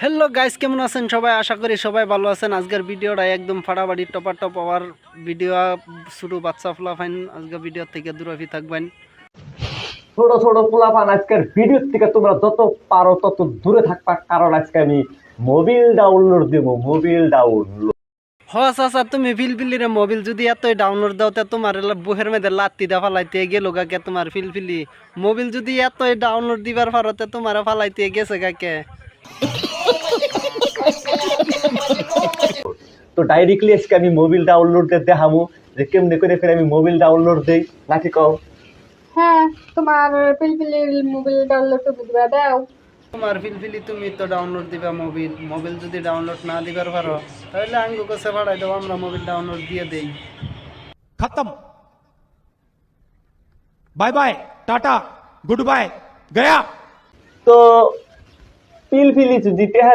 Hello guys কেমন আছেন? সবাই আশা করি সবাই ভালো আছেন। আজকের ভিডিওটা একদম ফাটাফাটি টপার টপ হওয়ার ভিডিও শুরু বাচ্চা ফ্লাফাইন আজকের ভিডিও থেকে দূরফি থাকবেন। ছোট ছোট পোলাপান আজকের ভিডিও থেকে তোমরা যত পারো তত দূরে থাকবা। কারণ আজকে আমি মোবিল ডাউনলোড দেবো মোবিল ডাউনলোড হ চাচা তুমি ফিলফিলিরে মোবিল যদি এতই ডাউনলোড দাও তে তোমার বুহের মধ্যে লাত্তি দা ফালাইতে গেল গাকে তোমার ফিলফিলি মোবিল যদি এতই ডাউনলোড দিবার পারো তে তোমার ফালাইতে গেছে গাকে তো ডাইরেক্টলি আজকে আমি মোবিল ডাউনলোড দিয়ে দেখাবো যে কেমনে করে ফের আমি মোবিল ডাউনলোড দেই নাকি কও? হ্যাঁ তোমার পিলপিলির মোবাইল ডাউনলোড করে দাও। তুমি তো ডাউনলোড দিবা মোবিল মোবিল যদি ডাউনলোড না দিবার পারো তাহলে আঙ্গু কাছে ভাড়াই আমরা মোবিল ডাউনলোড দিয়ে দেই। খতম। Bye bye tata good bye Gaya. তো ফিলফিলি যদি টেহা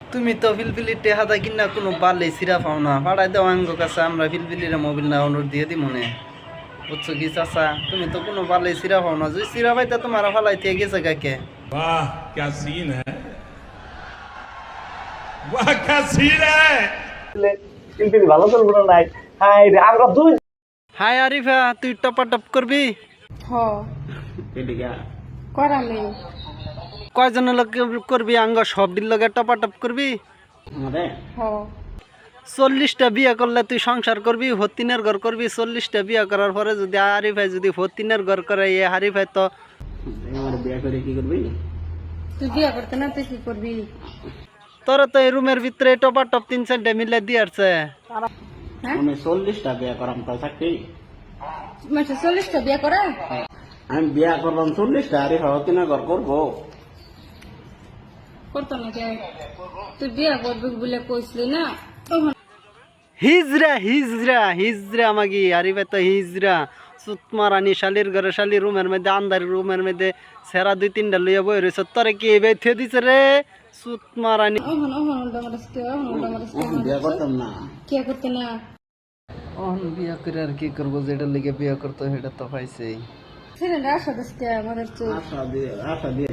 তুমি তো ফিলফিলি টেহা দেখি না কোনো বালে সিরা পাও না। ভাড়াই দাও আঙ্গু কাছে আমরা ফিলফিলির মোবিল ডাউনলোড দিয়ে দিই মনে বুঝছো কি চাচা তুমি তো কোনো বালে সিরা পাও না যদি সিরা পাইতে তোমার ফালাইতে গেছে কাকে वाह क्या सीन है वाह क्या सीन है পিলপিলি ভালো চলবো না নাই হাই রে আমরা দুই হাই আরিফা তুই টপা টপ করবি হ করামি কয়জনের লোক করবি আঙ্গ সব দিন লগে টপা টপ করবি হ চল্লিশটা বিয়ে করলে তুই সংসার করবি হতিনের ঘর করবি চল্লিশটা বিয়ে করার পরে যদি হারিফাই যদি হতিনের ঘর করে এ হারিফাই তো তুই বিয়ে করতে না তুই কি করবি? তোর তো এই রুমের ভিতরে টপা টপ তিন চারটে মিলে দিয়ারছে হ্যাঁ? আমি চল্লিশটা বিয়া করাম তো চাকরি চল্লিশটা বিয়ে করে? আমি বিয়া করলাম চল্লিশটা আরে ঘর করব। করতো না তুই বিয়ে করবি বলে কইসলি না? হিজরা হিজরা হিজরা আমাকে হারিফাই তো হিজরা সুতমা রানী শালির ঘরে শালি রুমের মধ্যে আন্দার রুমের মধ্যে সেরা দুই তিনটা লইয়া বই রয়েছে তোরে কি এবার থে দিছে রে সুতমারানি ওহন ওহন উল্টা মারসতে ওহন উল্টা মারসতে বিয়া করতাম না কে করতে না অহন বিয়া করে আর কি করব যেটা লিগে বিয়া করতো সেটা তো পাইছেই ছেলেটা আশা দিচ্ছে আমাদের আশা দিয়ে আশা দিয়ে